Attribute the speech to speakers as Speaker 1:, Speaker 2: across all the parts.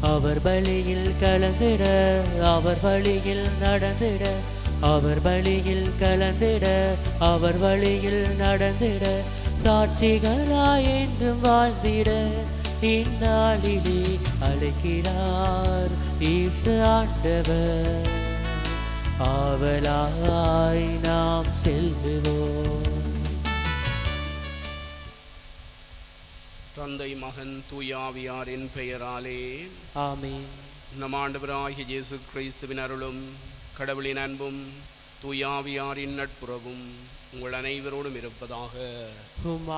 Speaker 1: அவர் பலியில் கலந்திட அவர் வழியில் நடந்திட. அவர் வழியில் கலந்திட அவர் வழியில் நடந்திட. சாட்சிகளாய் என்றும் வாழ்ந்திட இந்நாளிலே அழைக்கிறார் ஈசு ஆண்டவர். ஆவலாய் நாம் செல்லுவோம்.
Speaker 2: தந்தை மகன் தூயாவியாரின் பெயராலே.
Speaker 1: ஆமென்.
Speaker 2: நம் ஆண்டவராகிய இயேசு கிறிஸ்துவின் அருளும் கடவுளின் அன்பும் தூயாவியாரின் நட்புறவும் உங்கள் அனைவரோடும் இருப்பதாக.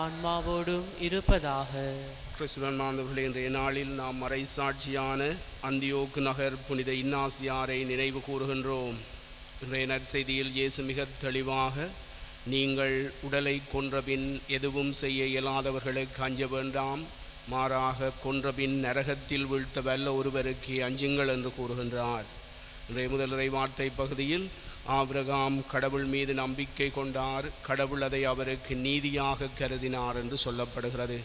Speaker 1: ஆன்மாவோடும் இருப்பதாக.
Speaker 2: கிறிஸ்துவன் மாந்தவர்களே இன்றைய நாளில் நாம் மறைசாட்சியான அந்தியோக்கு நகர் புனித இன்னாசியாரை நினைவு கூறுகின்றோம். இன்றைய நற்செய்தியில் இயேசு மிக தெளிவாக நீங்கள் உடலை கொன்றபின் எதுவும் செய்ய இயலாதவர்களை அஞ்ச வேண்டாம். மாறாக கொன்றபின் நரகத்தில் வீழ்த்த வல்ல ஒருவருக்கு அஞ்சுங்கள் என்று கூறுகின்றார். இன்றைய முதலுரை வார்த்தை பகுதியில் ஆபிரகாம் கடவுள் மீது நம்பிக்கை கொண்டார். கடவுள் அதை அவருக்கு நீதியாக கருதினார் என்று சொல்லப்படுகிறது.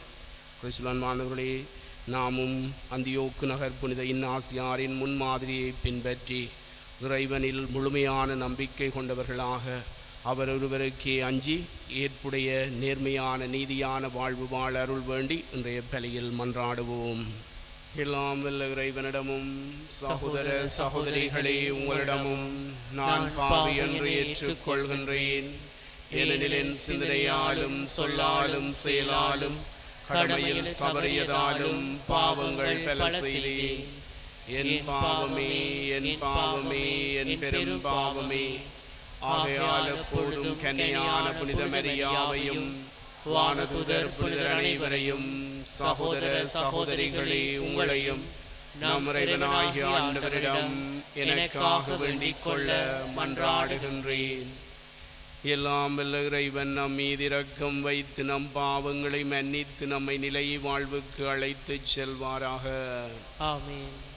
Speaker 2: கிறிஸ்துவன் மாணவர்களே நாமும் அந்தியோக்கு நகர் புனித இன்னாசியாரின் முன்மாதிரியை பின்பற்றி இறைவனில் முழுமையான நம்பிக்கை கொண்டவர்களாக அவர் ஒருவருக்கே அஞ்சி ஏற்புடைய நேர்மையான நீதியான வாழ்வு வாழ அருள் வேண்டி இன்றைய பலியில் மன்றாடுவோம். எல்லாம் வல்ல இறைவனிடமும் சகோதர சகோதரிகளே உங்களிடமும் நான் பாவி என்று ஏற்றுக்கொள்கின்றேன். ஏனெனில் என் சிந்தனையாலும் சொல்லாலும் செயலாலும் கடமையில் தவறியதாலும் பாவங்கள் பல செய்தேன். என் பாவமே என் பாவமே என் பெரும் பாவமே. ஆகையால் எப்பொழுதும் கன்னியான புனித மரியாவையும் வானதுதர் புனிதர் அனைவரையும் சகோதர சகோதரிகளே உங்களையும் நம் இறைவனாகிய ஆண்டவரிடம் எனக்காக வேண்டிக் கொள்ள மன்றாடுகின்றேன். எல்லாம் வல்ல இறைவன் நம் மீது இரக்கம் வைத்து நம் பாவங்களை மன்னித்து நம்மை நிலை வாழ்வுக்கு அழைத்துச் செல்வாராக.
Speaker 1: ஆமென்.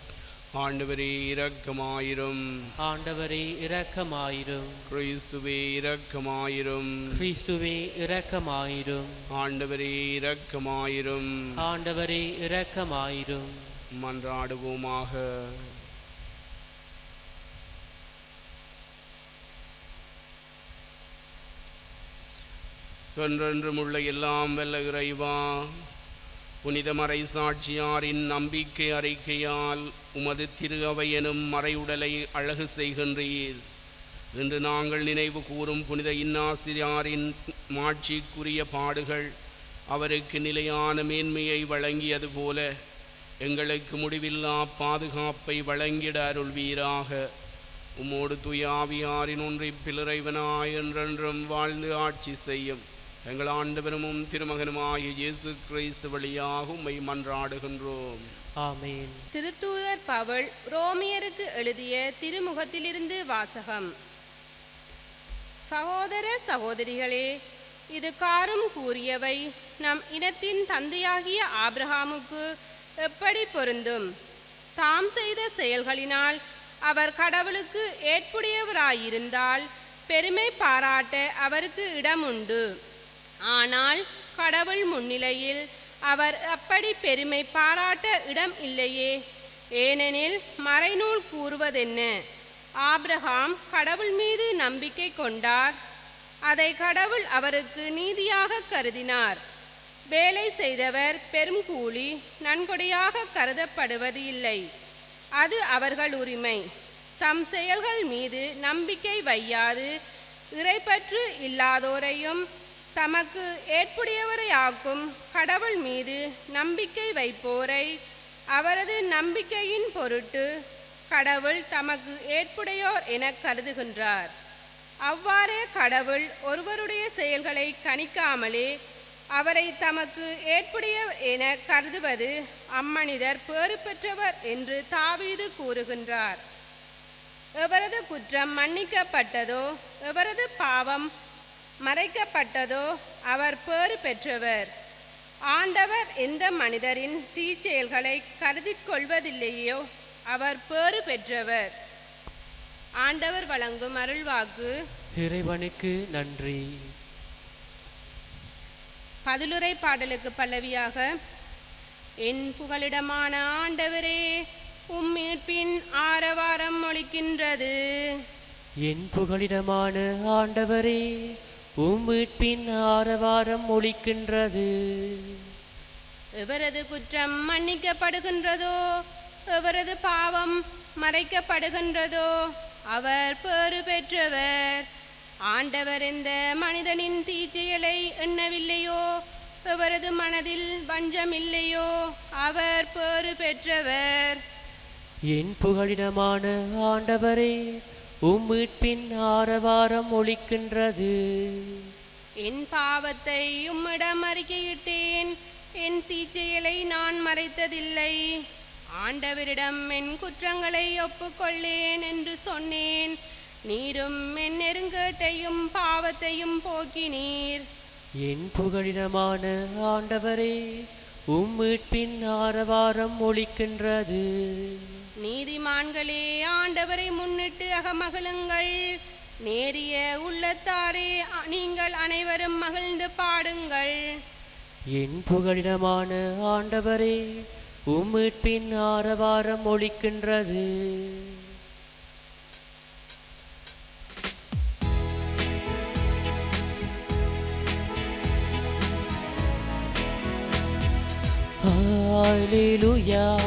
Speaker 2: ஆண்டவரே இரக்கமாயிரும்
Speaker 1: ஆண்டவரே இரக்கமாயிரும்
Speaker 2: கிறிஸ்துவே இரக்கமாயிரும்
Speaker 1: கிறிஸ்துவே இரக்கமாயிரும்
Speaker 2: ஆண்டவரே இரக்கமாயிரும்
Speaker 1: ஆண்டவரே இரக்கமாயிரும்
Speaker 2: மன்றாடுவோமாக. என்றென்றும் உள்ள எல்லாம் வல்ல இறைவா புனித மறை சாட்சியாரின் நம்பிக்கை அறிக்கையால் உமது திரு அவை எனும் மறையுடலை அழகு செய்கின்றீர். இன்று நாங்கள் நினைவு கூறும் புனித இன்னாசிரியாரின் மாட்சிக்குரிய பாடுகள் அவருக்கு நிலையான மேன்மையை வழங்கியது போல எங்களுக்கு முடிவில்லா பாதுகாப்பை வழங்கிட அருள்வீராக. உம்மோடு துயாவியாரின் ஒன்றை பிளறைவனாய் என்றென்றும் வாழ்ந்து ஆட்சி செய்யும். எங்கள் ஆண்டவனும் திருமகனுமாகிய இயேசு கிறிஸ்து வழியாக உம்மை மன்றாடுகின்றோம்.
Speaker 1: ஆமென்.
Speaker 3: திருத்தூதர் பவுல் ரோமியருக்கு எழுதிய திருமுகத்திலிருந்து வாசகம். சகோதர சகோதரிகளே இது காரும் கூறியவை நம் இனத்தின் தந்தையாகிய ஆபிரகாமுக்கு எப்படி பொருந்தும்? தாம் செய்த செயல்களினால் அவர் கடவுளுக்கு ஏற்புடையவராயிருந்தால் பெருமை பாராட்ட அவருக்கு இடம் உண்டு ஆனால் கடவுள் முன்னிலையில் அவர் அப்படி பெருமை பாராட்ட இடம் இல்லையே. ஏனெனில் மறைநூல் கூறுவதென்ன? ஆப்ரஹாம் கடவுள் மீது நம்பிக்கை கொண்டார். அதை கடவுள் அவருக்கு நீதியாக கருதினார். வேலை செய்தவர் பெரும் கூலி நன்கொடையாக கருதப்படுவது இல்லை. அது அவர்கள் உரிமை. தம் செயல்கள் மீது நம்பிக்கை வையாது. இறைப்பற்று இல்லாதோரையும் தமக்கு ஏற்புடையவரையாக்கும் கடவுள் மீது நம்பிக்கை வைப்போரை. அவரது நம்பிக்கையின் பொருட்டு கடவுள் தமக்கு ஏற்புடையோர் என கருதுகின்றார். அவ்வாறே கடவுள் ஒருவருடைய செயல்களை கணிக்காமலே அவரை தமக்கு ஏற்புடைய என கருதுவது அம்மனிதர் பேறு பெற்றவர் என்று தாவீது கூறுகின்றார். எவரது குற்றம் மன்னிக்கப்பட்டதோ எவரது பாவம் மறைக்கப்பட்டதோ அவர் பேறு பெற்றவர். ஆண்டவர் எந்த மனிதரின் தீச்செயல்களை கருதிக் கொள்வதில்லையோ அவர் பேறு பெற்றவர். ஆண்டவர் வழங்கும் அருள்வாக்கு
Speaker 1: இறைவனுக்கு நன்றி.
Speaker 3: பதிலுரை பாடலுக்கு பல்லவியாக என் புகலிடமான ஆண்டவரே உம் மீட்பின் ஆரவாரம் ஒலிக்கின்றது.
Speaker 1: என் புகலிடமான ஆண்டவரே உம்மிட்பின் ஆரவாரம் ஒலிக்கின்றது
Speaker 3: எவரது குற்றம் மன்னிக்கப்படுகின்றதோ எவரது பாவம் மறைக்கப்படுகின்றதோ அவர் பேறு பெற்றவர். ஆண்டவர் இந்த மனிதனின் தீச்செயலை எண்ணவில்லையோ எவரது மனதில் வஞ்சம் இல்லையோ அவர் பேறு பெற்றவர்.
Speaker 1: என் புகலிடமான ஆண்டவரே உம்மிட்பின் ஆரவாரம் ஒலிக்கின்றது
Speaker 3: என் பாவத்தை உம்மிடம் அறிக்கையிட்டேன் என் தீச்செயலை நான் மறைத்ததில்லை. ஆண்டவரிடம் என் குற்றங்களை ஒப்புக்கொள்ளேன் என்று சொன்னேன். நீரும் என் நெருங்கேட்டையும் பாவத்தையும் போக்கினீர்.
Speaker 1: என் புகலிடமான ஆண்டவரே உம்மிட்பின் ஆரவாரம் ஒலிக்கின்றது
Speaker 3: நீதிமான்களே ஆண்டவரை முன்னிட்டு அகமகிழுங்கள். நேரிய உள்ளத்தாரே நீங்கள் அனைவரும் மகிழ்ந்து பாடுங்கள்.
Speaker 1: என் புகழிடமான ஆண்டவரே உம்மிட்பின் ஆரவாரம் ஒழிக்கின்றது. Hallelujah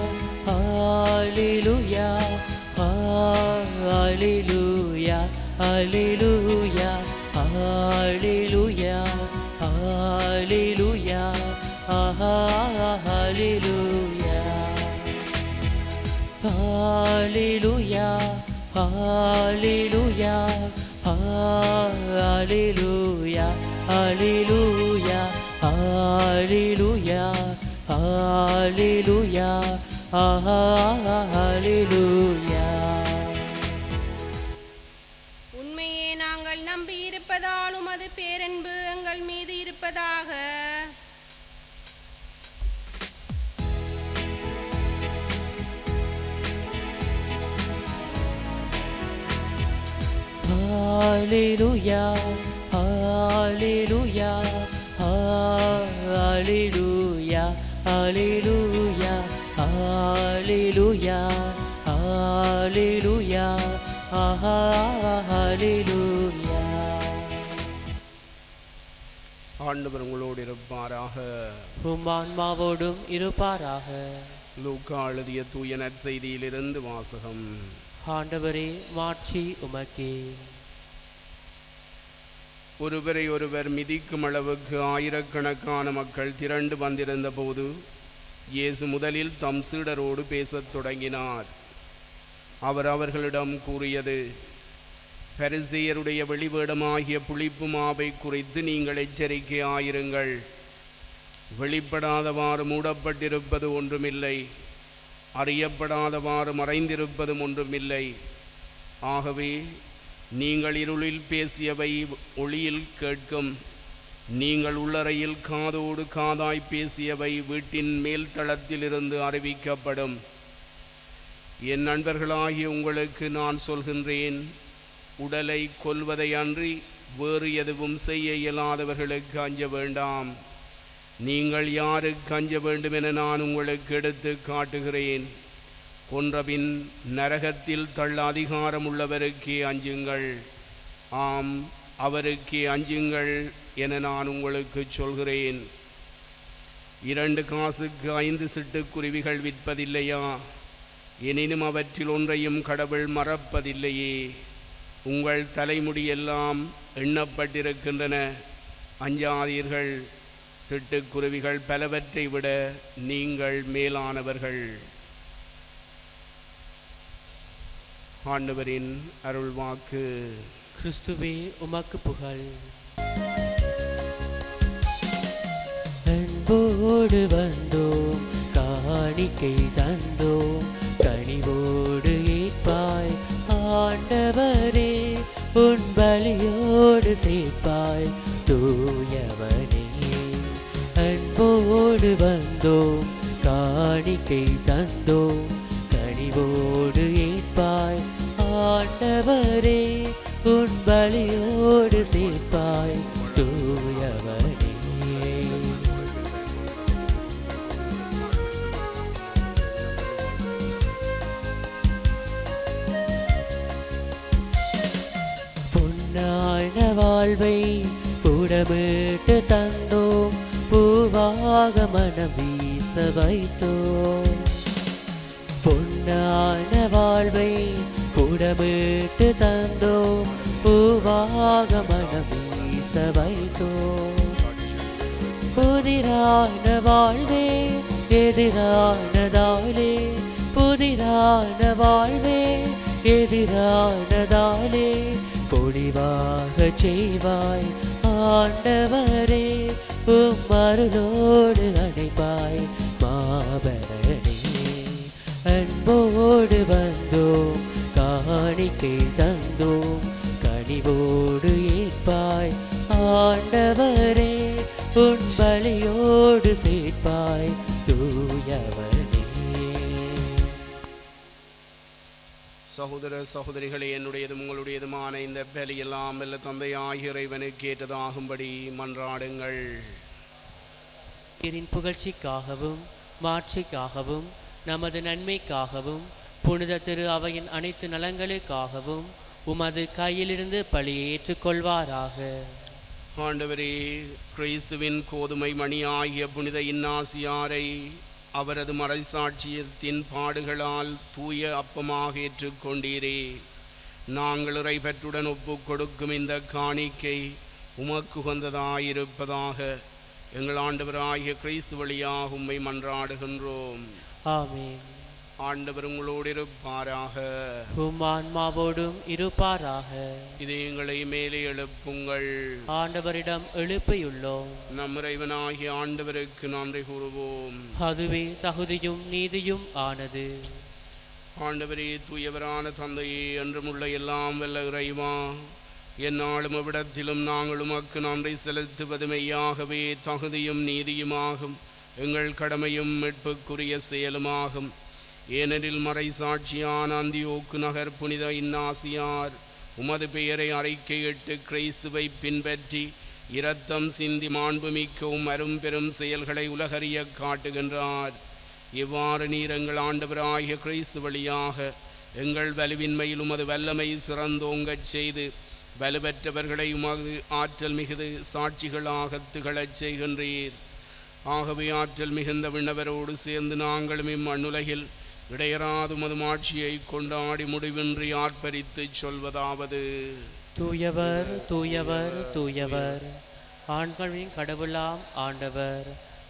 Speaker 1: ஹalleluya ஹalleluya ஹalleluya ஹalleluya ஹalleluya ஹalleluya ஹalleluya ஹalleluya ஹalleluya ஹalleluya ஹalleluya ஹalleluya
Speaker 3: உண்மையே நாங்கள் நம்பி இருப்பதால் உமது பேரன்பு எங்கள் மீது இருப்பதாக
Speaker 1: Hallelujah, Hallelujah, Hallelujah, Hallelujah. ஹalleluya ஹalleluya ஹalleluya
Speaker 2: ஆண்டவர் உங்களோடு இருப்பாராக.
Speaker 1: உம் ஆன்மாவோடும் இருப்பாராக.
Speaker 2: லூக்கா எழுதிய தூய நற்செய்தியிலிருந்து வாசகம்.
Speaker 1: ஆண்டவரே மாட்சி உமக்கே.
Speaker 2: ஒருவரை ஒருவர் மிதிக்கும் அளவுக்கு ஆயிரக்கணக்கான மக்கள் திரண்டு வந்திருந்த போது இயேசு முதலில் தம் சீடரோடு பேசத் தொடங்கினார். அவர் அவர்களிடம் கூறியது பரிசேயருடைய வெளிவேடமாகிய புளிப்பு மாவை குறித்து நீங்கள் எச்சரிக்கையாயிருங்கள். வெளிப்படாதவாறு மூடப்பட்டிருப்பது ஒன்றுமில்லை. அறியப்படாதவாறு மறைந்திருப்பதும் ஒன்றுமில்லை. ஆகவே நீங்கள் இருளில் பேசியவை ஒளியில் கேட்கும். நீங்கள் உள்ளறையில் காதோடு காதாய் பேசியவை வீட்டின் மேல் தளத்திலிருந்து அறிவிக்கப்படும். என் நண்பர்களாகிய உங்களுக்கு நான் சொல்கின்றேன். உடலை கொல்வதை அன்றி வேறு எதுவும் செய்ய இயலாதவர்களுக்கு அஞ்ச வேண்டாம். நீங்கள் யாருக்கு அஞ்ச வேண்டும் என நான் உங்களுக்கு எடுத்து காட்டுகிறேன். கொன்றபின் நரகத்தில் தள்ள அதிகாரம் உள்ளவருக்கே அஞ்சுங்கள். ஆம் அவருக்கு அஞ்சுங்கள் என நான் உங்களுக்கு சொல்கிறேன். இரண்டு காசுக்கு ஐந்து சிட்டுக்குருவிகள் விற்பதில்லையா? எனினும் அவற்றில் ஒன்றையும் கடவுள் மறப்பதில்லையே. உங்கள் தலைமுடியெல்லாம் எண்ணப்பட்டிருக்கின்றன. அஞ்சாதீர்கள். சிட்டுக்குருவிகள் பலவற்றை விட நீங்கள் மேலானவர்கள். ஆண்டவரின் அருள்வாக்கு.
Speaker 1: கிறிஸ்துவே உமக்கு புகழ். அன்போடு வந்தோம் காணிக்கை தந்தோம் கனிவோடு ஏற்பாய். ஆண்டவரே உன் பலியோடு சேர்ப்பாய். தூயவனே அன்போடு அன்போடு வந்தோம் காணிக்கை தந்தோம் கனிவோடு ஏற்பாய். ஆண்டவரே உன் பலியோடு சேர்ப்பாய் தூயவனே. பொன்னான வாழ்வை புடமிட்டு தந்தோம். பூவாக மனம் வீச வைத்தோம். பொன்னான வாழ்வை புடமிட்டு தந்தோ பூவாக மனம் வீச வைத்தோம் புதிரான வாழ்வே எதிரானதாலே புதிரான வாழ்வே எதிரானதாலே பொழிவாக செய்வாய் ஆண்டவரே உம்மருளோடு அணைப்பாய் மாபரணே அன்போடு வந்தோம் காணிக்கை தந்தோம் கனிவோடு ஏற்பாய். ஆண்டவரே உன் பலியோடு சேர்ப்பாய். தூயவனே.
Speaker 2: சகோதர சகோதரிகளே என்னுடையதும் உங்களுடையதுமான இந்த பலியெல்லாம் அல்ல தந்தை இறைவனுக்கு ஏற்றதாகும்படி மன்றாடுங்கள்.
Speaker 1: புகழ்ச்சிக்காகவும் மாட்சிக்காகவும் நமது நன்மைக்காகவும் புனித திரு அவையின் அனைத்து நலங்களுக்காகவும் உமது கையிலிருந்து பழியை ஏற்றுக்கொள்வாராக.
Speaker 2: ஆண்டவரே கிறிஸ்துவின் கோதுமை மணியாகிய புனித இன்னாசியாரை அவரது மறைசாட்சியத்தின் பாடுகளால் தூய அப்பமாக ஏற்றுக்கொண்டீரே. நாங்கள் இறைபற்றுடன் ஒப்புக் கொடுக்கும் இந்த காணிக்கை உமக்கு உகந்ததாயிருப்பதாக எங்கள் ஆண்டவராகிய கிறிஸ்து வழியாக உம்மை மன்றாடுகின்றோம்.
Speaker 1: ஆமென்.
Speaker 2: ஆண்டவர் உங்களோடு இருப்பாராக.
Speaker 1: உம் ஆன்மாவோடும் இருப்பாராக.
Speaker 2: இது எங்களை மேலே எழுப்புங்கள்.
Speaker 1: ஆண்டவரிடம் எழுப்பியுள்ளோம்.
Speaker 2: நம் இறைவனாகிய ஆண்டவருக்கு நன்றி கூறுவோம்.
Speaker 1: அதுவே தகுதியும் நீதியும் ஆனது.
Speaker 2: ஆண்டவரே தூயவரான தந்தையே என்றும் உள்ள எல்லாம் வல்ல இறைவா எந்நாளும் எவ்விடத்திலும் நாங்கள் உமக்கு நன்றி செலுத்துவது மெய்யாகவே தகுதியும் நீதியுமாகும். எங்கள் கடமையும் மீட்புக்குரிய செயலுமாகும். ஏனெனில் மறை சாட்சியான அந்தியோக்கு நகர் புனித இன்னாசியார் உமது பெயரை அறிக்கையிட்டு கிறிஸ்துவை பின்பற்றி இரத்தம் சிந்தி மாண்புமிக்கவும் அரும்பெரும் செயல்களை உலகறிய காட்டுகின்றார். இவ்வாறு நீர் எங்கள் ஆண்டவராகிய கிறிஸ்து வழியாக எங்கள் வலுவின்மையில் உமது வல்லமை சிறந்தோங்கச் செய்து வலுவற்றவர்களை உமது ஆற்றல் மிகுது சாட்சிகளாக திகழச் செய்கின்றீர். ஆகவே ஆற்றல் மிகுந்த விண்ணவரோடு சேர்ந்து நாங்களும் இம்மண்ணுலகில் இடையராது உமது மாட்சியை கொண்டாடி முடிவின்றி ஆர்ப்பரித்துச் சொல்வதாவது.
Speaker 1: தூயவர் தூயவர் தூயவர். ஆண்களின் கடவுளாம் ஆண்டவர்.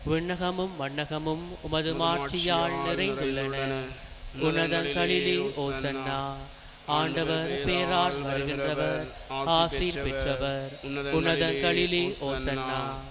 Speaker 1: விண்ணகமும் மண்ணகமும் உமது மாட்சியால் நிறைந்துள்ளன. உன்னதங்களிலே ஓசன்னா. ஆண்டவர் பேரால் வருகின்றவர் ஆசி பெற்றவர். உன்னதங்களிலே ஓசன்னா.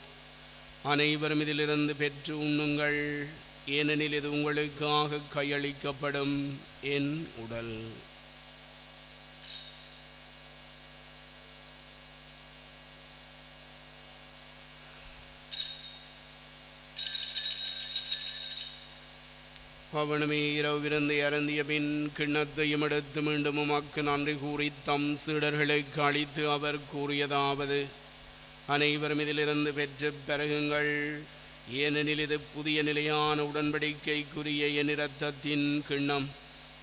Speaker 2: அனைவரும் இதிலிருந்து பெற்று உண்ணுங்கள். ஏனெனில் இது உங்களுக்காக கையளிக்கப்படும் என் உடல். பவனமே இரவு விருந்தை அருந்திய பின் கிண்ணத்தையும் எடுத்து மீண்டும் உமக்கு நன்றி கூறி தம் சீடர்களுக்கு அளித்து அவர் கூறியதாவது அனைவரும் இதிலிருந்து பெற்று பெருகுங்கள். ஏனெனில் இது புதிய நிலையான உடன்படிக்கைக்குரிய என் இரத்தத்தின் கிண்ணம்.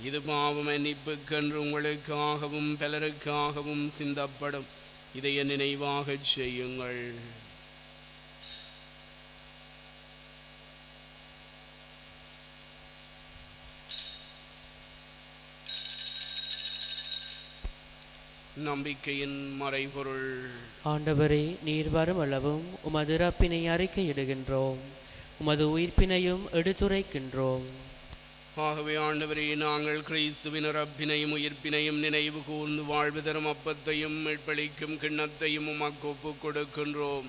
Speaker 2: இது பாவம் மன்னிப்புக்கென்று உங்களுக்காகவும் பலருக்காகவும் சிந்தப்படும். இதை என் நினைவாகச் செய்யுங்கள். நம்பிக்கையின் மறைபொருள்.
Speaker 1: ஆண்டவரே நீர் வரும் அளவும் உமது இறப்பினை அறிக்கையிடுகின்றோம். உமது உயிர்ப்பினையும் எடுத்துரைக்கின்றோம்.
Speaker 2: ஆகவே ஆண்டவரே நாங்கள் கிறிஸ்துவின் ரப்பினையும் உயிர்ப்பினையும் நினைவு கூர்ந்து வாழ்வு தரும் அப்பத்தையும் மீட்பளிக்கும் கிண்ணத்தையும் உமக்கு ஒப்புக் கொடுக்கின்றோம்.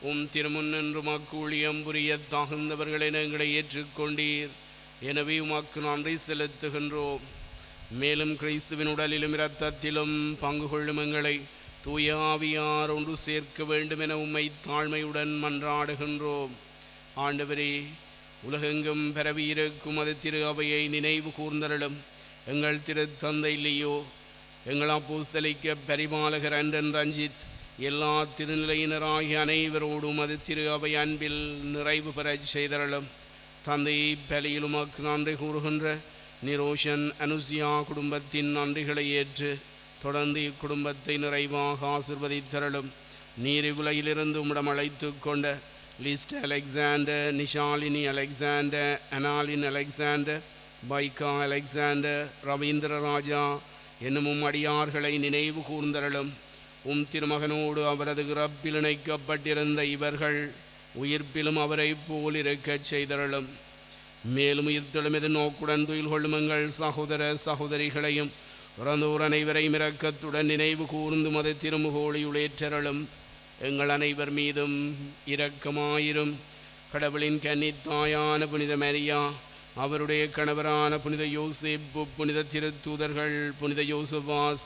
Speaker 2: உம் திருமுன்னின்று உமக்கு ஊழியம் புரிய தகுந்தவர்களை எங்களை ஏற்றுக்கொண்டீர். எனவே உமக்கு நன்றி செலுத்துகின்றோம். மேலும் கிறிஸ்துவின் உடலிலும் இரத்தத்திலும் பங்கு கொள்ளும் எங்களை தூய ஆவியார் ஒன்று சேர்க்க வேண்டும் என உம்மை தாழ்மையுடன் மன்றாடுகின்றோம். ஆண்டவரே உலகெங்கும் பரவியிருக்கும் அது திரு அவையை நினைவு கூர்ந்தரலும் எங்கள் திரு தந்தையிலேயோ இல்லையோ எங்கள் அப்போஸ்தலிக்க பரிபாலகர் அன்றன் ரஞ்சித் எல்லா திருநிலையினராகிய அனைவரோடும் அது திரு அவை அன்பில் நிறைவு பெற செய்தரலும் தந்தையை பலியிலுமாக்கு நன்றி கூறுகின்ற நிரோஷன் அனுசியா குடும்பத்தின் நன்றிகளை ஏற்று தொடர்ந்து இக்குடும்பத்தை நிறைவாக ஆசிர்வதித்தரலும் நீரிவுலையிலிருந்து உம்மிடம் அழைத்து கொண்ட list Alexander Nishalini Alexander Analin Alexander பைக்கா அலெக்சாண்டர் ரவீந்திர ராஜா என்னும் அடியார்களை நினைவு கூர்ந்தரலும் உம் திருமகனோடு அவரது இறப்பில் இணைக்கப்பட்டிருந்த இவர்கள் உயிர்ப்பிலும் அவரை போல் இருக்கச் மேலும் உயிர்த்தெழும் எது நோக்குடன் துயில் கொள்ளுமங்கள். சகோதர சகோதரிகளையும் பிறந்தோர் அனைவரையும் இரக்கத்துடன் நினைவு கூர்ந்து மத திருமுகோழியுளேற்றருளும் எங்கள் அனைவர் மீதும் இரக்கமாயிரும். கடவுளின் கன்னித்தாயான புனித மரியா அவருடைய கணவரான புனித யோசிப்பு புனித திருத்தூதர்கள் புனித யோசுவாஸ்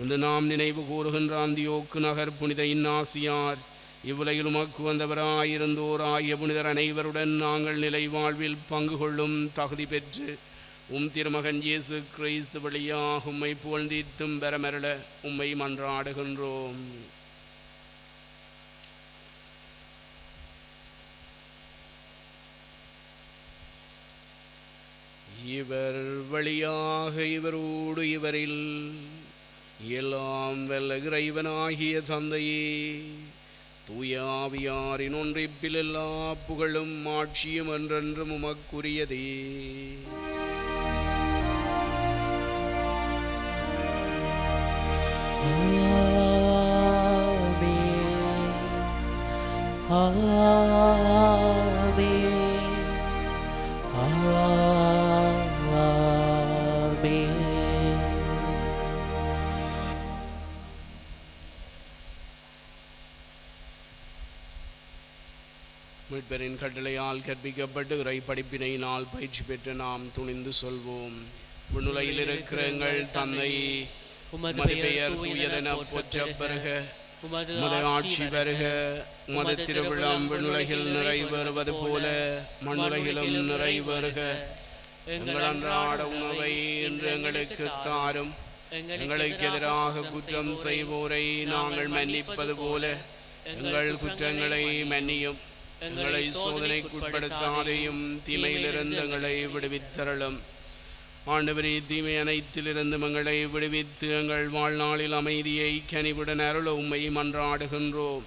Speaker 2: இன்று நாம் நினைவு கூறுகின்ற அந்தியோக்கு நகர் புனித இன்னாசியார் இவ்வுலகில் உமக்கு வந்தவராயிருந்தோர் ஆகிய புனிதர் அனைவருடன் நாங்கள் நிலை வாழ்வில் பங்கு கொள்ளும் தகுதி பெற்று உம் திருமகன் இயேசு கிறிஸ்து வழியாக உம்மை புகழ்ந்தீத்தும் பெறமரள உம்மை மன்றாடுகின்றோம். இவர் வழியாக இவரோடு இவரில் எல்லாம் வல்ல இறைவனாகிய தந்தையே தூயாவியாரின் ஒன்றிப்பில் எல்லா புகழும் ஆட்சியும் என்றென்றும் உமக்குரியதே மீட்பரின் கட்டளையால் கற்பிக்கப்பட்டு இறை படிப்பினையினால் பயிற்சி பெற்று நாம் துணிந்து சொல்வோம். விண்ணுலையில் இருக்கிற எங்கள் தந்தை
Speaker 1: உமது
Speaker 2: பெயர் தூயதென போற்ற
Speaker 1: உமது
Speaker 2: ஆட்சி வருக. உமது திருவிழாம் விண்ணுலகில் நிறைவேறுவது போல மண்ணுலகிலும் நிறைவேறுக எங்கள் அன்றாட உணவை இன்று எங்களுக்கு தாரும். எங்களுக்கு எதிராக குற்றம் செய்வோரை நாங்கள் மன்னிப்பது போல. எங்கள் குற்றங்களை மன்னியும். எங்களை சோதனைக்குட்படுத்தாதையும் தீமையிலிருந்து எங்களை விடுவித்தரலும் ஆண்டவரே தீமை அனைத்திலிருந்து எங்களை விடுவித்து எங்கள் வாழ்நாளில் அமைதியை கனிவுடன் அருள உம்மை மன்றாடுகின்றோம்.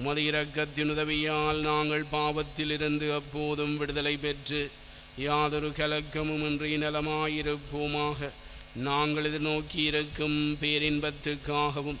Speaker 2: உமது இரக்கத்தின் உதவியால் நாங்கள் பாவத்திலிருந்து அப்போதும் விடுதலை பெற்று யாதொரு கலக்கமும் இன்றி நலமாயிருப்போமாக. நாங்கள் எதிர்நோக்கி இருக்கும் பேரின்பத்துக்காகவும்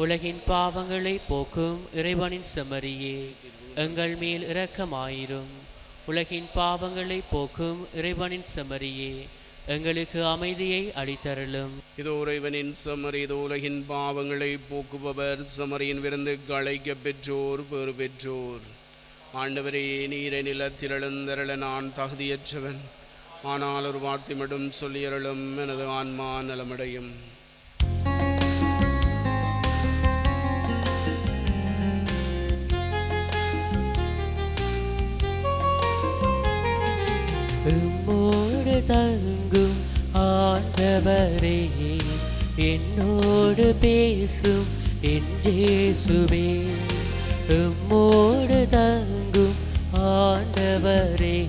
Speaker 1: உலகின் பாவங்களை போக்கும் இறைவனின் செமரியே எங்கள் மேல் இரக்கமாயிரும். உலகின் பாவங்களை போக்கும் இறைவனின் செமரியே எங்களுக்கு அமைதியை அளித்தருளும்.
Speaker 2: இதோ இறைவனின் சமர் இதோ உலகின் பாவங்களை போக்குபவர் சமரியின் விருந்து களைக்க பெற்றோர் பெறு பெற்றோர். ஆண்டவரே நீரை நிலத்திரளந்தரள நான் தகுதியற்றவன். ஆனால் ஒரு வார்த்தை மட்டும் சொல்லியருளும் எனது ஆன்மா நலமடையும்.
Speaker 1: தங்கும் ஆண்டவரே என்னோடு பேசும் என்றேசுவே உம்மோடு தங்கும் ஆண்டவரே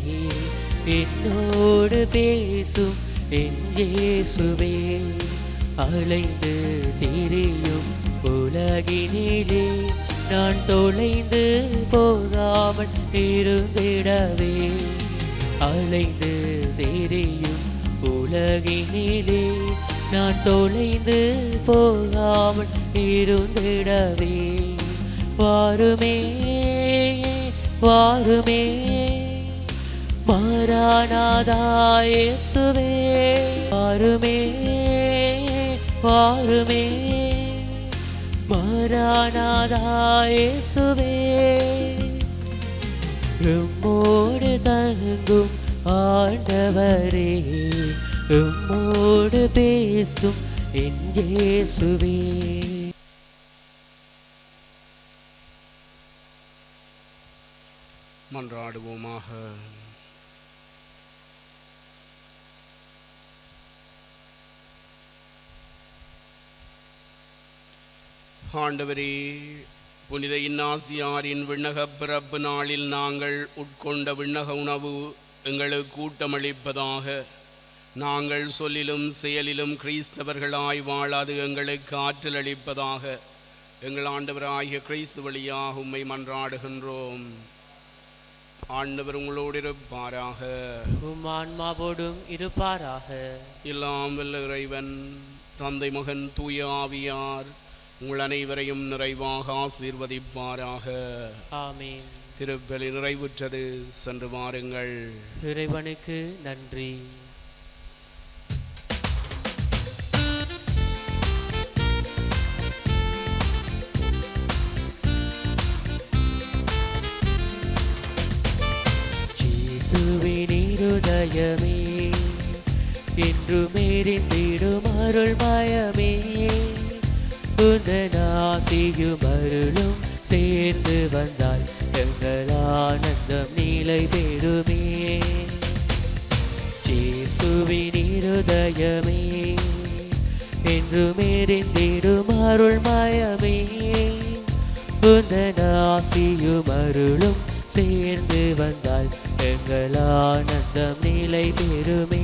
Speaker 1: என்னோடு பேசும் என்றேசுவே அலைந்து திரியும் உலகினிலே நான் தொலைந்து போகாமல் இருந்திடவே. அலைந்து தெரியும். உலகினிலே நான் தொலைந்து போகாமல் இருந்திடவே. வாருமே வாருமே. மாறானாதாயேசுவே வாருமே வாருமே. மாறானாதாயேசுவே உம்மோடு தங்கும் ஆண்டவரே உம்மோடு பேசும் என் இயேசுவே.
Speaker 2: மன்றாடுவோமாக. ஆண்டவரே புனித இன்னாசியாரின் விண்ணக பிறப்பு நாளில் நாங்கள் உட்கொண்ட விண்ணக உணவு எங்களுக்கு ஊட்டமளிப்பதாக நாங்கள் சொல்லிலும் செயலிலும் கிறிஸ்தவர்களாய் வாழாது எங்களுக்கு ஆற்றல் அளிப்பதாக. எங்கள் ஆண்டவராகிய கிறிஸ்து வழியாக உம்மை மன்றாடுகின்றோம். ஆண்டவர் உங்களோடு இருப்பாராக.
Speaker 1: உம் ஆன்மாவோடும் இருப்பாராக.
Speaker 2: எல்லாம் வல்ல இறைவன் தந்தை மகன் தூய ஆவியார் உங்கள் அனைவரையும் நிறைவாக ஆசீர்வதிப்பாராக.
Speaker 1: ஆமீன்.
Speaker 2: திருப்பலி நிறைவுற்றது. சென்று வாருங்கள்.
Speaker 1: இறைவனுக்கு நன்றி. இயேசுவின் இருதயமே என்றும் எரிந்திடும் அருள் மயமே உந்தன் ஆசியும் அருளும் சேர்ந்து வந்தால் எங்கள் ஆனந்தம் நிலை பெறுமே ஜேசுவின் இருதயமே என்றும் எரிந்திடும் அருள் மயமே. உந்தன் ஆசியும் அருளும் சேர்ந்து வந்தால் எங்கள் ஆனந்தம் நிலை பெறுமே